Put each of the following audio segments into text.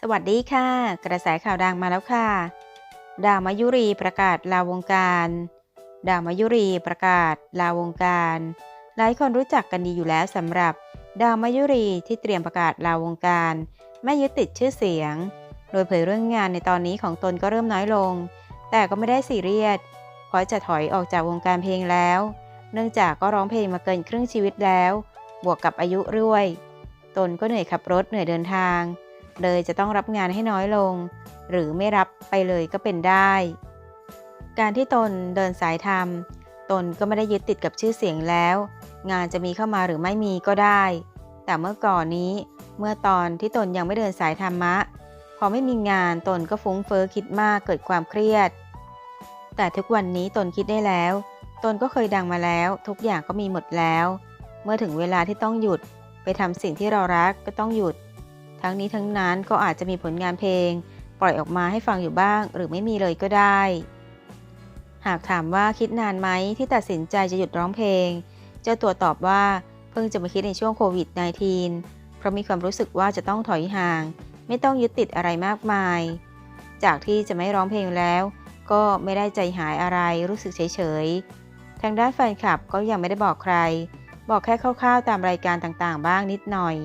สวัสดีค่ะ กระแสข่าวดังมาแล้วค่ะ ดาวมายุรีประกาศลาวงการ ดาวมายุรีประกาศลาวงการ หลายคนรู้จักกันดีอยู่แล้วสำหรับ ดาวมายุรีที่เตรียมประกาศลาวงการ ไม่ยึดติดชื่อเสียง โดยเผยเรื่องงานในตอนนี้ของตนก็เริ่มน้อยลง แต่ก็ไม่ได้ซีเรียสเพราะจะถอยออกจากวงการเพลงแล้ว เนื่องจากก็ร้องเพลงมาเกินครึ่งชีวิตแล้ว บวกกับอายุด้วยตนก็เหนื่อยขับรถเหนื่อยเดินทาง เลยจะต้องรับงานให้น้อยลง หรือไม่รับไปเลยก็เป็นได้ การที่ตนเดินสายทำตนก็ไม่ได้ยึดติดกับชื่อเสียงแล้ว งานจะมีเข้ามาหรือไม่มีก็ได้ แต่เมื่อก่อนนี้เมื่อตอนที่ตนยังไม่เดินสายธรรมะ พอไม่มีงานตนก็ฟุ้งเฟอ้อคิดมากเกิดความเครียด แต่ทุกวันนี้ตนคิดได้แล้ว ตนก็เคยดังมาแล้ว ทุกอย่างก็มีหมดแล้ว เมื่อถึงเวลาที่ต้องหยุด ไปทำสิ่งที่เรารักก็ต้องหยุด ทั้งนี้ทั้งนั้นก็อาจจะมีผลงานเพลง ปล่อยออกมาให้ฟังอยู่บ้าง หรือไม่มีเลยก็ได้ หากถามว่าคิดนานไหมที่ตัดสินใจจะหยุดร้องเพลง เจ้าตัวตอบว่าเพิ่งจะมาคิดในช่วงโควิด -19 เพราะมีความรู้สึกว่าจะต้องถอยห่าง ไม่ต้องยึดติดอะไรมากมาย จากที่จะไม่ร้องเพลงแล้ว ก็ไม่ได้ใจหายอะไรรู้สึกเฉยๆ ทางด้านแฟนคลับก็ยังไม่ได้บอกใคร บอกแค่คร่าวๆตามรายการต่างๆ บ้างนิดหน่อย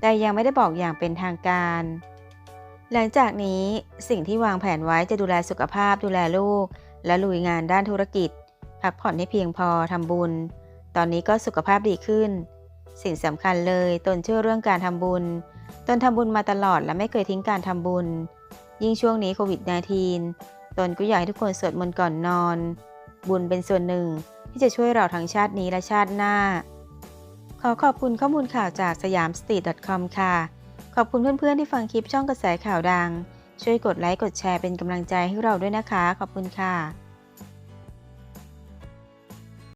แต่ยังไม่ได้บอกอย่างเป็นทางการ หลังจากนี้สิ่งที่วางแผนไว้จะดูแลสุขภาพดูแลลูก และลุยงานด้านธุรกิจ พักผ่อนให้เพียงพอทำบุญ ตอนนี้ก็สุขภาพดีขึ้น สิ่งสำคัญเลยตนเชื่อเรื่องการทำบุญ ตนทำบุญมาตลอดและไม่เคยทิ้งการทำบุญ ยิ่งช่วงนี้โควิด -19 ตนก็อยากให้ทุกคนสวดมนต์ก่อนนอน บุญเป็นส่วนหนึ่งที่จะช่วยเราทั้งชาตินี้และชาติหน้า ขอขอบคุณข้อมูลข่าวจากสยามสตรีท .com ค่ะ ขอบคุณเพื่อนๆที่ฟังคลิปช่องกระแสข่าวดัง ช่วยกดไลค์กดแชร์เป็นกำลังใจให้เราด้วยนะคะ ขอบคุณค่ะ